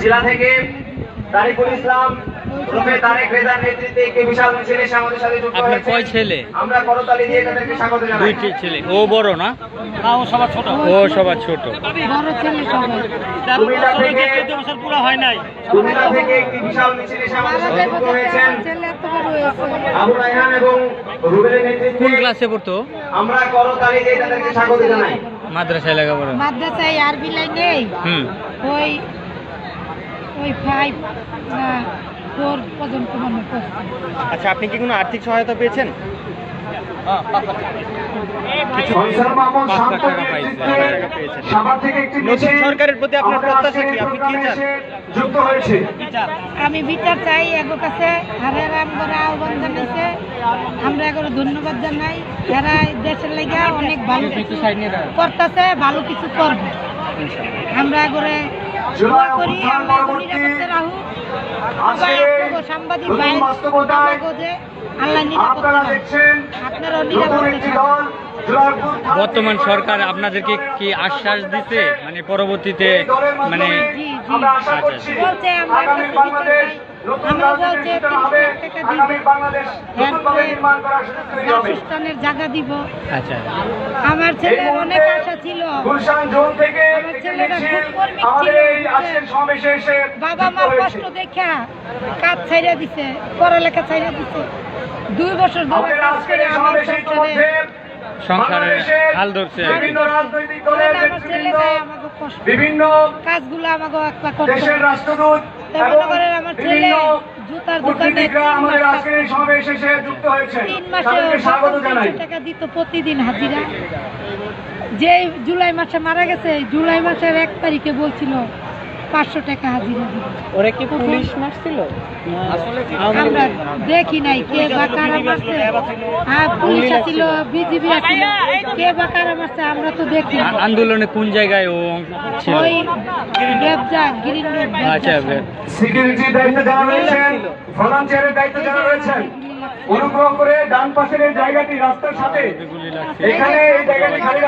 জেলা থেকে তারিকুল ইসলাম রূপে তারেক রেজার নেতৃত্বে একটি বিশাল মিছিল আমাদের সাথে যুক্ত হয়েছে। কয় ছেলে? আমরা করতালি দিয়ে তাদেরকে স্বাগত জানাই। দুইটি ছেলে। ও বড় না? ও সবার ছোট। ও সবার ছোট। বড় ছেলে সবাই। কুমিল্লা থেকে পুরো হয় নাই। কুমিল্লা থেকে একটি বিশাল মিছিল আমাদের সাথে যুক্ত হয়েছেন। ছেলে এত বড় হয়েছে আবু রায়হান এবং রুবেলের কোন ক্লাসে পড়তো? আমরা করতালি দিয়ে তাদেরকে স্বাগত জানাই। মাদ্রাসায় লেখাপড়া। মাদ্রাসায় আরবি লাইনে হুম। ওই ওই ফাইভ না ফোর পর্যন্ত মনে করছি আচ্ছা আপনি কি কোনো আর্থিক সহায়তা পেয়েছেন? সরকারের প্রতি আপনার প্রত্যাশা কি? আপনি কি চান? যুক্ত হয়েছে। আমি বিচার চাই এগো কাছে। হারে আমরা আহ্বান জানাইছে। আমরা এগুলো ধন্যবাদ জানাই। এরা দেশের লেগে অনেক ভালো কিছু করতেছে ভালো কিছু করবে। আমরা এগুলো জুলাই করি আমরা নিরাপত্তা সাংবাদিক আল্লাহ নিরাপত্তা আপনারাও নিরাপত্তা বর্তমান সরকার আপনাদেরকে কি আশ্বাস দিতে মানে পরবর্তীতে মানে। আমরা আচ্ছা। বাসস্থানের জায়গা দিব। আচ্ছা। আমার ছেলের অনেক আশা ছিল। আমাদের এই আজকের সমাবেশে এসে বাবা মার হয়েছে। কষ্ট দেখা কাজ ছাইরা দিছে পড়ালেখা ছাইরা দিছে। দুই বছর ধরে কাজ আজকের করে এই আমার সমাবেশে ইতিমধ্যে সংসারে হাল ধরছে। বিভিন্ন রাজনৈতিক দলের নেতৃবৃন্দ আমাকে কষ্ট বিভিন্ন কাজগুলো আমাকে একটা করতে দেশের রাষ্ট্রদূত এবং বিভিন্ন জুতার দোকানে তিন আমাদের আজকের এই সমাবেশে এসে যুক্ত হয়েছে। তিন মাসে তাদেরকে স্বাগত জানাই। টাকা দিত প্রতিদিন হাজিরা। যে জুলাই মাসে মারা গেছে জুলাই মাসের এক তারিখে বলছিল পাঁচশো টাকা হাজিরা দিবে। ওরা কি পুলিশ মারছিল? আমরা দেখি নাই কে বা কারা মারছে। হ্যাঁ পুলিশ ছিল বিজিবি ছিল কে বা কারা মারছে আমরা তো দেখি আন্দোলনে কোন জায়গায় ও ছিল? ওই ব্যবসা গ্রিন আচ্ছা সিকিউরিটির দায়িত্ব যারা রয়েছেন ভলান্টিয়ারের দায়িত্ব যারা রয়েছেন অনুগ্রহ করে ডান পাশের জায়গাটি রাস্তার সাথে। এখানে এই জায়গাটি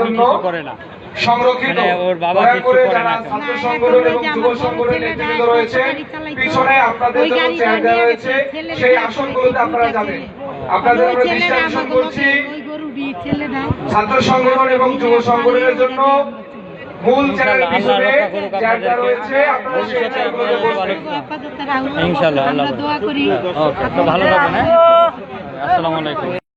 জন্য সংরক্ষিত। মানে দয়া করে যারা ছাত্র সংগঠন এবং যুব সংগঠনের নেতৃবৃন্দ রয়েছে পিছনে আপনাদের জন্য চেয়ার রয়েছে সেই আসনগুলোতে আপনারা যাবেন। আপনাদের আমরা দৃষ্টি করছি ওই গরুটি ছেলেরা ছাত্র সংগঠন এবং যুব সংগঠনের জন্য মূল চ্যানেল আল্লাহ হিসেবে। রয়েছে আপনারা সেই বসবেন ইনশাআল্লাহ, আল্লাহ দোয়া করি। ভালো থাকবেন হ্যাঁ? আসসালামু আলাইকুম।